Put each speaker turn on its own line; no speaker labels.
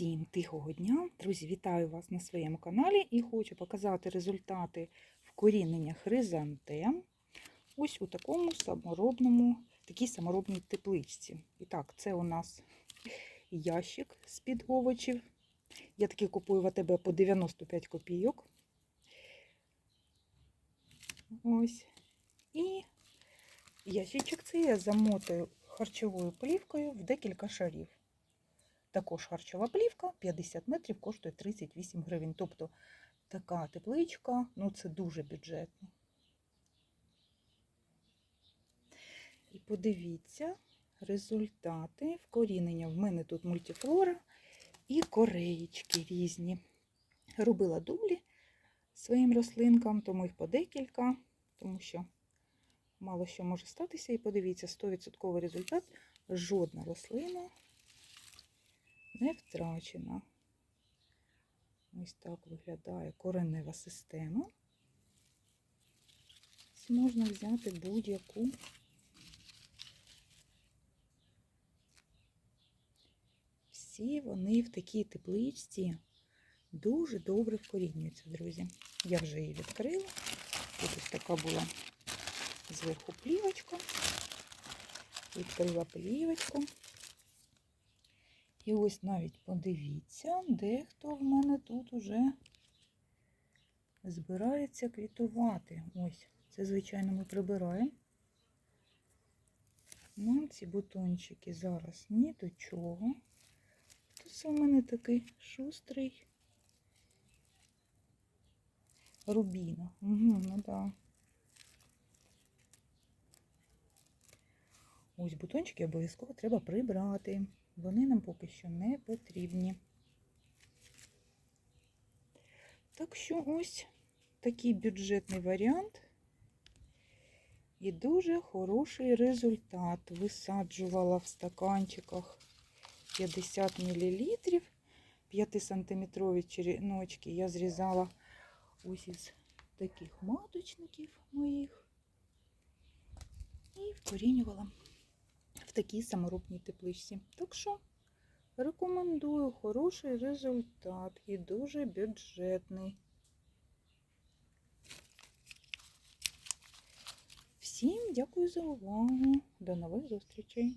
Всім тихого дня! Друзі, вітаю вас на своєму каналі і хочу показати результати вкорінення хризантем ось у такому саморобному, такій саморобній тепличці. І так, це у нас ящик з-під овочів. Я такий купую в АТБ по 95 копійок. Ось. І ящичок цей я замотую харчовою плівкою в декілька шарів. Також харчова плівка 50 метрів коштує 38 гривень. Тобто така тепличка, ну це дуже бюджетно. І подивіться результати вкорінення. В мене тут мультифлора і кореєчки різні. Робила дублі своїм рослинкам, тому їх по декілька, тому що мало що може статися. І подивіться, 100% результат. Жодна рослина не втрачена. Ось так виглядає коренева система. Можна взяти будь-яку. Всі вони в такій тепличці дуже добре вкорінюються, друзі. Я вже її відкрила. Тут ось така була зверху плівочка. Відкрила плівочку. І ось навіть подивіться, дехто в мене тут уже збирається квітувати. Ось, це, звичайно, ми прибираємо. Нам ці бутончики зараз ні до чого. Тут в мене такий шустрий рубіна. Угу, ну да. Ось бутончики обов'язково треба прибрати. Вони нам поки що не потрібні. Так що ось такий бюджетний варіант і дуже хороший результат. Висаджувала в стаканчиках 50 мл. 5-сантиметрові череночки я зрізала ось із таких маточників моїх і вкорінювала в такій саморобній тепличці. Так що рекомендую хороший результат і дуже бюджетний. Всім дякую за увагу. До нових зустрічей!